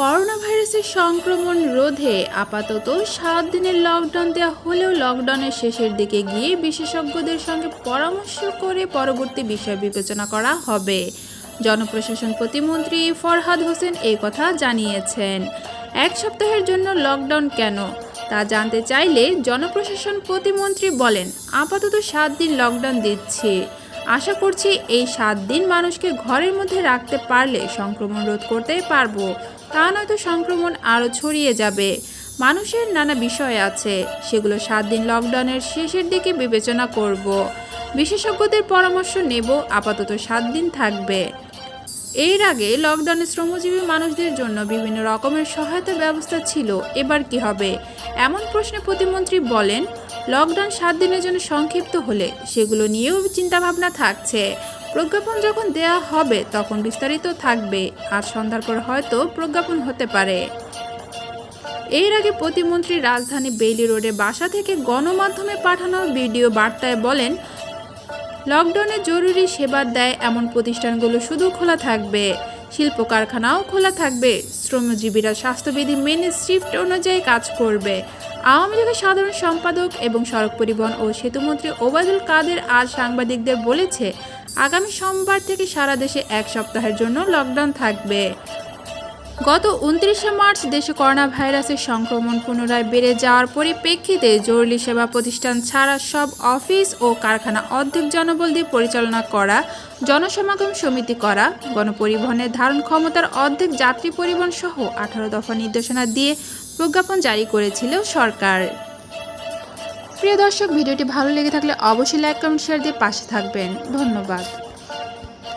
Corona ভাইরাসের সংক্রমণ রোধে আপাতত সাত দিনের লকডাউন দেওয়া হলেও লকডাউনের শেষের দিকে গিয়ে বিশেষজ্ঞদের সঙ্গে পরামর্শ করে পরবর্তী বিষয় বিবেচনা করা হবে। জনপ্রশাসন প্রতিমন্ত্রী ফরহাদ হোসেন এই কথা জানিয়েছেন। এক সপ্তাহের জন্য লকডাউন কেন? তা জানতে চাইলে জনপ্রশাসন প্রতিমন্ত্রী বলেন, আপাতত সাত দিন লকডাউন দিচ্ছি। আশা করছি এই সাত দিন মানুষকে ঘরের মধ্যে রাখতে পারলে সংক্রমণ রোধ করতে পারব। তা নয়তো সংক্রমণ আরও ছড়িয়ে যাবে। মানুষের নানা বিষয় আছে, সেগুলো সাত দিন লকডাউনের শেষের দিকে বিবেচনা করব। বিশেষজ্ঞদের পরামর্শ নেব, আপাতত সাত দিন থাকবে। এর আগে লকডাউনে শ্রমজীবী মানুষদের জন্য বিভিন্ন রকমের সহায়তা ব্যবস্থা ছিল, এবার কি হবে? এমন প্রশ্নে প্রতিমন্ত্রী বলেন লকডাউন সাত দিনের জন্য সংক্ষিপ্ত হলে সেগুলো নিয়েও চিন্তাভাবনা থাকছে। প্রজ্ঞাপন যখন দেয়া হবে তখন বিস্তারিত থাকবে, আর সন্ধ্যার পর হয়তো প্রজ্ঞাপন হতে পারে। এর আগে প্রতিমন্ত্রী রাজধানী বেইলি রোডে বাসা থেকে গণমাধ্যমে পাঠানো ভিডিও বার্তায় বলেন লকডাউনে জরুরি সেবা দেয় এমন প্রতিষ্ঠানগুলো শুধু খোলা থাকবে। শিল্প কারখানাও খোলা থাকবে। শ্রমজীবীরা স্বাস্থ্যবিধি মেনে শিফট অনুযায়ী কাজ করবে। আওয়ামী লীগের সাধারণ সম্পাদক এবং সড়ক পরিবহন ও সেতুমন্ত্রী ওবায়দুল কাদের আজ সাংবাদিকদের বলেছে, আগামী সোমবার থেকে সারা দেশে এক সপ্তাহের জন্য লকডাউন থাকবে। গত উনত্রিশে মার্চ দেশে করোনা ভাইরাসের সংক্রমণ পুনরায় বেড়ে যাওয়ার পরিপ্রেক্ষিতে জরুরি সেবা প্রতিষ্ঠান ছাড়া সব অফিস ও কারখানা অর্ধেক জনবল দিয়ে পরিচালনা করা, জনসমাগম সমিতি করা, গণপরিবহনের ধারণ ক্ষমতার অর্ধেক যাত্রী পরিবহন সহ আঠারো দফা নির্দেশনা দিয়ে প্রজ্ঞাপন জারি করেছিল সরকার। প্রিয় দর্শক, ভিডিওটি ভালো লেগে থাকলে অবশ্যই লাইক, কমেন্ট, শেয়ার দিয়ে পাশে থাকবেন। ধন্যবাদ।